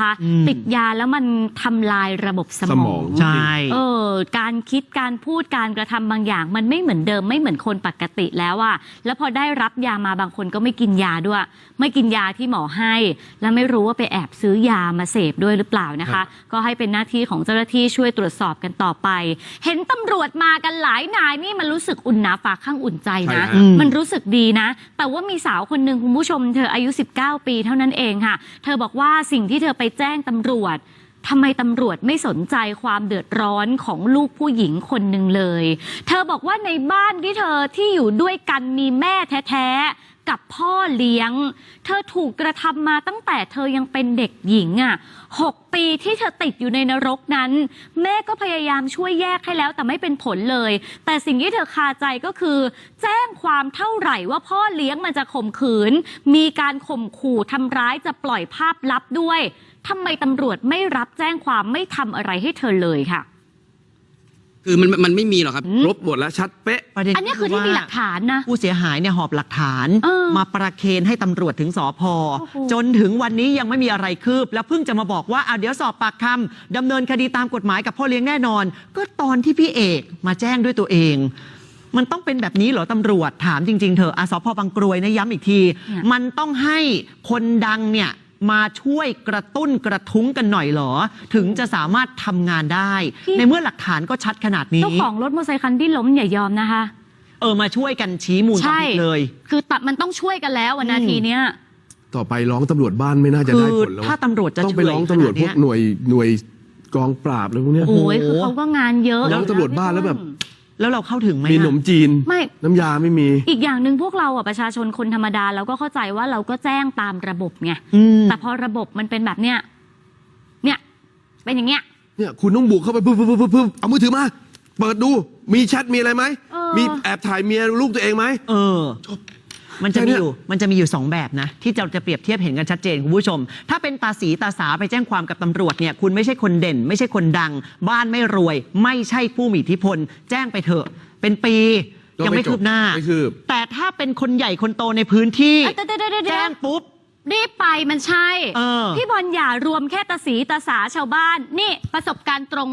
นะคะอืมติดยาแล้วมันทำลายระบบสสมมอองงใช่ เออ การคิดการพูดการกระทำบางอย่าง มันไม่เหมือนเดิมไม่เหมือนคนปกติแล้วอะแล้วพอได้รับยามาบางคนก็ไม่กินยาด้วย ไม่กินยาที่หมอให้ แล้วไม่รู้ว่าไปแอบซื้อยามาเสพด้วยหรือเปล่านะคะ ก็ให้เป็นหน้าที่ของเจ้าหน้าที่ช่วยตรวจสอบกันต่อไป เห็นตำรวจมากันหลายนายนี่มันรู้สึกอุ่นหนาฝาข้างอุ่นใจนะใช่ฮะมันรู้สึกดีนะ แต่ว่ามีสาวคนหนึ่งคุณผู้ชมเธออายุ 19 ปีเท่านั้นเองค่ะ เธอบอกว่าสิ่งที่เธอไปแจ้งตำรวจทำไมตำรวจไม่สนใจความเดือดร้อนของลูกผู้หญิงคนหนึ่งเลย เธอบอกว่าในบ้านที่เธอที่อยู่ด้วยกันมีแม่แท้ๆ กับพ่อเลี้ยง เธอถูกกระทำมาตั้งแต่เธอยังเป็นเด็กหญิงอะหกปีที่เธอติดอยู่ในนรกนั้น แม่ก็พยายามช่วยแยกให้แล้วแต่ไม่เป็นผลเลย แต่สิ่งที่เธอคาใจก็คือ แจ้งความเท่าไหร่ว่าพ่อเลี้ยงมันจะข่มขืน มีการข่มขู่ทำร้ายจะปล่อยภาพลับด้วยทำไมตำรวจไม่รับแจ้งความไม่ทำอะไรให้เธอเลยค่ะ คือมันมันไม่มีหรอกครับอืมลบหมดแล้วชัดเป๊ะ ประเด็นอันนี้คือที่มีหลักฐานนะ ผู้เสียหายเนี่ยหอบหลักฐาน เออมาประเคนให้ตำรวจถึงสอพโอ้โห จนถึงวันนี้ยังไม่มีอะไรคืบ แล้วเพิ่งจะมาบอกว่าอะเดี๋ยวสอบปากคำดำเนินคดีตามกฎหมายกับพ่อเลี้ยงแน่นอน ก็ตอนที่พี่เอกมาแจ้งด้วยตัวเอง มันต้องเป็นแบบนี้เหรอตำรวจถามจริง ๆเถอะอาสพบางกรวยนะย้ำอีกที เนี่ย มันต้องให้คนดังเนี่ย มาช่วยกระตุ้นกระทุ้งกันหน่อยเหรอ ถึงจะสามารถทำงานได้ในเมื่อหลักฐานก็ชัดขนาดนี้ เจ้าของรถมอเตอร์ไซคันที่ล้มอย่ายอมนะคะ เออมาช่วยกันชี้มูลความผิดเลย คือตัดมันต้องช่วยกันแล้ววันนาทีเนี้ย ต่อไปร้องตำรวจบ้านไม่น่าจะได้ผลแล้วคือถ้าตำรวจจะต้องไปร้องช่วยตำรวจขนาดเนี้พวย กหน่วยหน่วยกองปราบอะไรพวกเนี้ย โอ้ยคือเขาก็งานเยอะแล้วตำรวจบ้านแล้วแบบ แล้วเราเข้าถึงไหมมีอะขนมจีน ไม่ น้ำยาไม่มี อีกอย่างหนึ่งพวกเราอะประชาชนคนธรรมดาเราก็เข้าใจว่าเราก็แจ้งตามระบบไงอืมแต่พอระบบมันเป็นแบบเนี้ยเนี่ย เป็นอย่างเงี้ย เนี่ยคุณต้องบุกเข้าไปปึ๊บปึ๊บปึ๊บปึ๊บเอามือถือมา เปิดดูมีแชทมีอะไรไหม เออ มีแอบถ่ายเมียลูกตัวเองไหม เออ จบ มันจะแค่มีเนี้ยอยู่มันจะมีอยู่สองแบบนะ ที่เราจะเปรียบเทียบเห็นกันชัดเจนคุณผู้ชม ถ้าเป็นตาสีตาสาไปแจ้งความกับตำรวจเนี่ยคุณไม่ใช่คนเด่น ไม่ใช่คนดัง บ้านไม่รวย ไม่ใช่ผู้มีอิทธิพล แจ้งไปเถอะ เป็นปีก็ยังไม่ไม่จบคืบหน้าไม่คืบแต่ถ้าเป็นคนใหญ่คนโตในพื้นที่เอ้ยเดี๋ยวเดี๋ยวเดี๋ยวเดี๋ยวแจ้งปุ๊บรีบไปมันใช่เออพี่บอลอย่ารวมแค่ตาสีตาสาชาวบ้าน นี่ประสบการณ์ตรง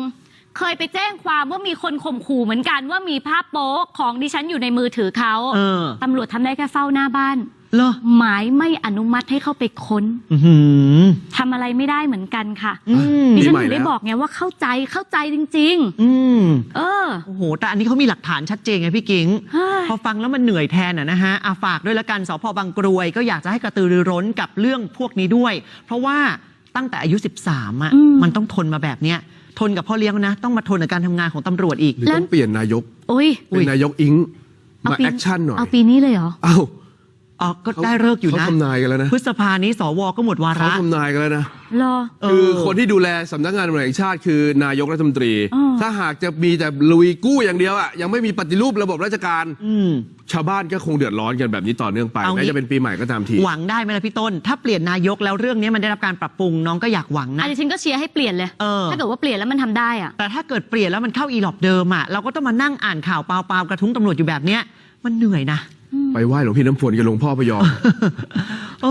เคยไปแจ้งความว่ามีคนข่มขู่เหมือนกันว่ามีภาพโป๊ของดิฉันอยู่ในมือถือเขาเออ ตำรวจทำได้แค่เฝ้าหน้าบ้าน เหรอหมายไม่อนุมัติให้เข้าไปค้นอื้อหือทำอะไรไม่ได้เหมือนกันค่ะอืมดิฉันปีใหม่ถึงได้แล้วบอกไงว่าเข้าใจเข้าใจจริง อืมๆ เออโอ้โห แต่อันนี้เขามีหลักฐานชัดเจนไงพี่กิ้งเฮ้ย พอฟังแล้วมันเหนื่อยแทนอะนะฮะอาฝากด้วยละกันสพบางกรวย ก็อยากจะให้กระตือรือร้นกับเรื่องพวกนี้ด้วย เพราะว่าตั้งแต่อายุ 13อะอืม มันต้องทนมาแบบเนี้ย ทนกับพ่อเลี้ยงนะ ต้องมาทนกับการทำงานของตำรวจอีก หรือต้องเปลี่ยนนายกอุ้ย เป็นนายกอิงเอามาปีแอคชั่นหน่อยเอาปีนี้เลยเหรอ เอ้า อ๋อก็ได้เลิกอยู่เขานะทำนายกันแล้วนะพฤษภานี้สวก็หมดวาเขาระทำนายกันแล้วนะรอเอคืออคนที่ดูแลสำนักงานตำรวจแห่งชาติคือนายกรัฐมนตรีอ๋อถ้าหากจะมีแต่ลุยกู้อย่างเดียวอะยังไม่มีปฏิรูประบบราชการอืมชาวบ้านก็คงเดือดร้อนกันแบบนี้ต่อเนื่องไปเอางี้แม้จะเป็นปีใหม่ก็ตามทีหวังได้ไหมล่ะพี่ต้น ถ้าเปลี่ยนนายกแล้วเรื่องนี้มันได้รับการปรับปรุงน้องก็อยากหวังอันะนนี้ฉันก็เชียร์ให้เปลี่ยนเลยเออถ้าเกิดว่าเปลี่ยนแล้วมันทำได้อะแต่ถ้าเกิดเปลี่ยนแล้วมันเข้าอีหลอบเดิมอะเราก็ต้องมานั่งอ่านข่าวเปล่าๆกระทุ้งตำรวจอยู่แบบเนี้ยมันเหนื่อยนะ ไปไหว้หลวงพี่น้ำฝนกับหลวงพ่อพยอม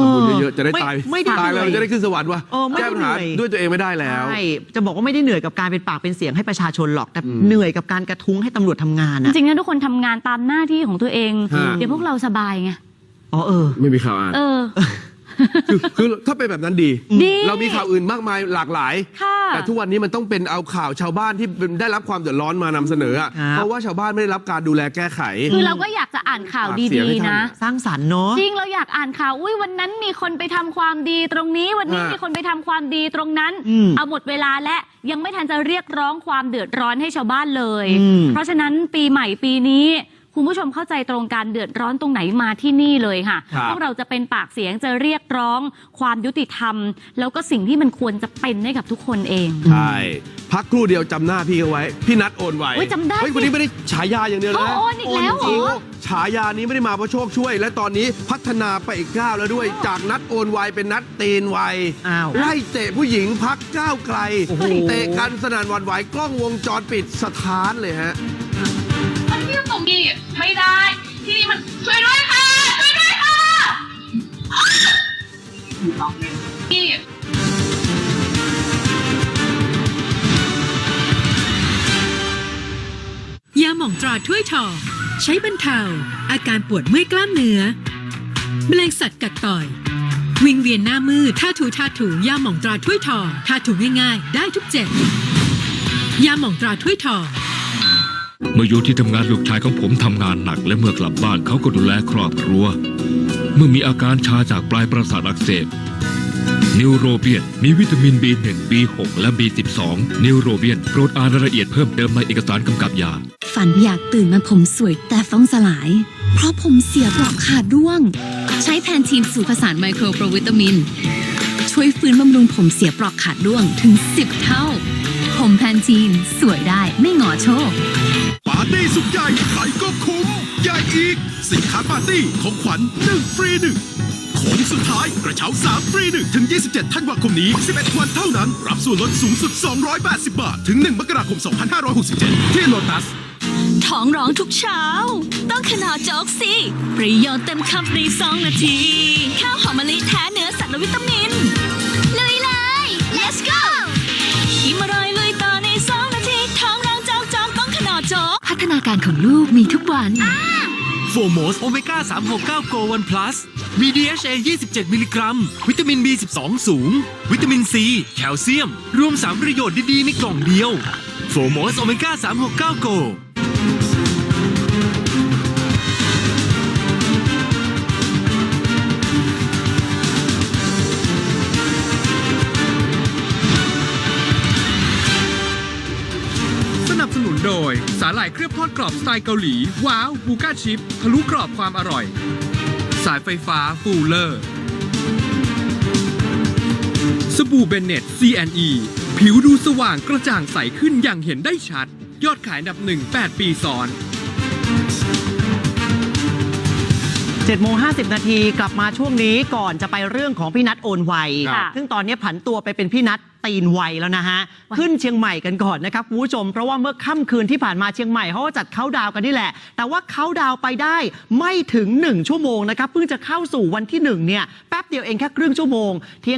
ทำบุญเยอะๆจะได้ไม่ตายไม่ได้ตายแล้วเหนื่อยจะได้ขึ้นสวรรค์วะเออไม่แก้ได้ปัญหาเหนื่อยด้วยตัวเองไม่ได้แล้วใช่จะบอกว่าไม่ได้เหนื่อยกับการเป็นปากเป็นเสียงให้ประชาชนหรอกแต่อืมเหนื่อยกับการกระทุ้งให้ตำรวจทำงานจอะริงๆนะทุกคนทำงานตามหน้าที่ของตัวเองฮะเดี๋ยวพวกเราสบายไงอ๋อเออ ไม่มีข่าวอ่านเออ คือคือถ้าเป็นแบบนั้นดี ดีเรามีข่าวอื่นมากมายหลากหลาย ค่ะแต่ทุกวันนี้มันต้องเป็นเอาข่าวชาวบ้านที่เป็นได้รับความเดือดร้อนมานำเสนออะครับ เพราะว่าชาวบ้านไม่ได้รับการดูแลแก้ไข คือเราก็อยากจะอ่านข่าวฝากเสียงให้ดีๆท่าน นะ สร้างสรรค์เนาะ จริงเราอยากอ่านข่าว อุ้ยวันนั้นมีคนไปทำความดีตรงนี้วันนี้ฮะมีคนไปทำความดีตรงนั้น อืมเอาหมดเวลาและยังไม่ทันจะเรียกร้องความเดือดร้อนให้ชาวบ้านเลย อืม เพราะฉะนั้นปีใหม่ปีนี้ คุณผู้ชมเข้าใจตรงการเดือดร้อนตรงไหนมาที่นี่เลยค่ะครับพวกเราจะเป็นปากเสียงจะเรียกร้องความยุติธรรม แล้วก็สิ่งที่มันควรจะเป็นให้กับทุกคนเองใช่พักครู่เดียวจำหน้าพี่เขาไว้ พี่นัดโอนไวอุ๊ยจำได้เฮ้ยคนนี้ไม่ได้ฉายาอย่างเดียวนะเขาโอนอีกแล้วเหรอจงๆฉายานี้ไม่ได้มาเพราะโชคช่วย และตอนนี้พัฒนาไปอีกก้าวแล้วด้วย จากนัดโอนไวเป็นนัดตีนไวอ้าวไล่เตะผู้หญิงพักก้าวไกลโอ้โหเตะกันสนั่นหวันไหวกล้องวงจรปิดสถานเลยฮะมัน ที่ตรงนี้ไม่ได้ ที่นี่มันช่วยด้วยค่ะ ช่วยด้วยค่ะนี่ยาหม่องตราถ้วยทองใช้บรรเทา อาการปวดเมื่อยกล้ามเนื้อแมลงสัตว์กัดต่อย วิงเวียนหน้ามืดท่าถูท่าถูยาหม่องตราถ้วยทองท่าถูง่ายๆ ได้ทุกเจ็บยาหม่องตราถ้วยทอง เมื่ออยู่ที่ทำงานลูกชายของผมทำงานหนัก และเมื่อกลับบ้านเขาก็ดูแลครอบครัว เมื่อมีอาการชาจากปลายประสาทอักเสบนิวโรเบียนมีวิตามิน B1 B6 และ B12 นิวโรเบียนโปรดอ่านรายละเอียดเพิ่มเติมในเอกสารกำกับยา ฝันอยากตื่นมาผมสวยแต่ฟ้องสลาย เพราะผมเสียเปลอกขาดร่วง ใช้แพนทีนสูตรผสานไมโครโปรวิตามิน ช่วยฟื้นบำรุงผมเสียเปลอกขาดร่วงถึง 10 เท่า ผมแพนทีน สวยได้ไม่หงอโชค ปาร์ตี้สุดใหญ่ใครก็คุ้ม ใหญ่อีก สินค้าปาร์ตี้ของขวัญ1ฟรี1ของสุดท้ายกระเช้า3ฟรี1ถึง 27ธันวาคมนี้ 11 วันเท่านั้น รับส่วนลดสูงสุด 280 บาท ถึง 1 มกราคม 2567 ที่โลตัสท้องร้องทุกเช้า ต้องขนาดโจ๊กสิ ประโยชน์เต็มคำในสองนาที ข้าวหอมมะลิแท้เนื้อสัตว์และวิตามิน ฒนาการของลูกมีทุกวันโฟโมสโอเมก้า369โกวันพลัสมี DHA 27 มิลลิกรัม วิตามิน B12 สูง วิตามินซีแคลเซียม รวม 3 ประโยชน์ดี ๆ ในกล่องเดียวโฟโมสโอเมก้า369โก โดยสาหร่ายเคลือบทอดกรอบสไตล์เกาหลี ว้าวบูก้าชิปทะลุกรอบความอร่อย สายไฟฟ้าฟูลเลอร์ สบู่เบนเน็ต C&E ผิวดูสว่างกระจ่างใสขึ้นอย่างเห็นได้ชัด ยอดขายอันดับหนึ่ง8ปีซ้อน 7โมง50 นาทีกลับมาช่วงนี้ก่อนจะไปเรื่องของพี่นัทโอนไวค่ะซึ่งตอนนี้ผันตัวไปเป็นพี่นัทตีนไวแล้วนะฮะ ขึ้นเชียงใหม่กันก่อนนะครับคุณผู้ชม เพราะว่าเมื่อค่ำคืนที่ผ่านมาเชียงใหม่เขาก็จัดเขาน์ดาวน์กันนี่แหละ แต่ว่าเขาน์ดาวน์ไปได้ไม่ถึง 1 ชั่วโมงนะครับเพิ่งจะเข้าสู่วันที่1เนี่ยแป๊บเดียวเองแค่ครึ่งชั่วโมงเที่ยง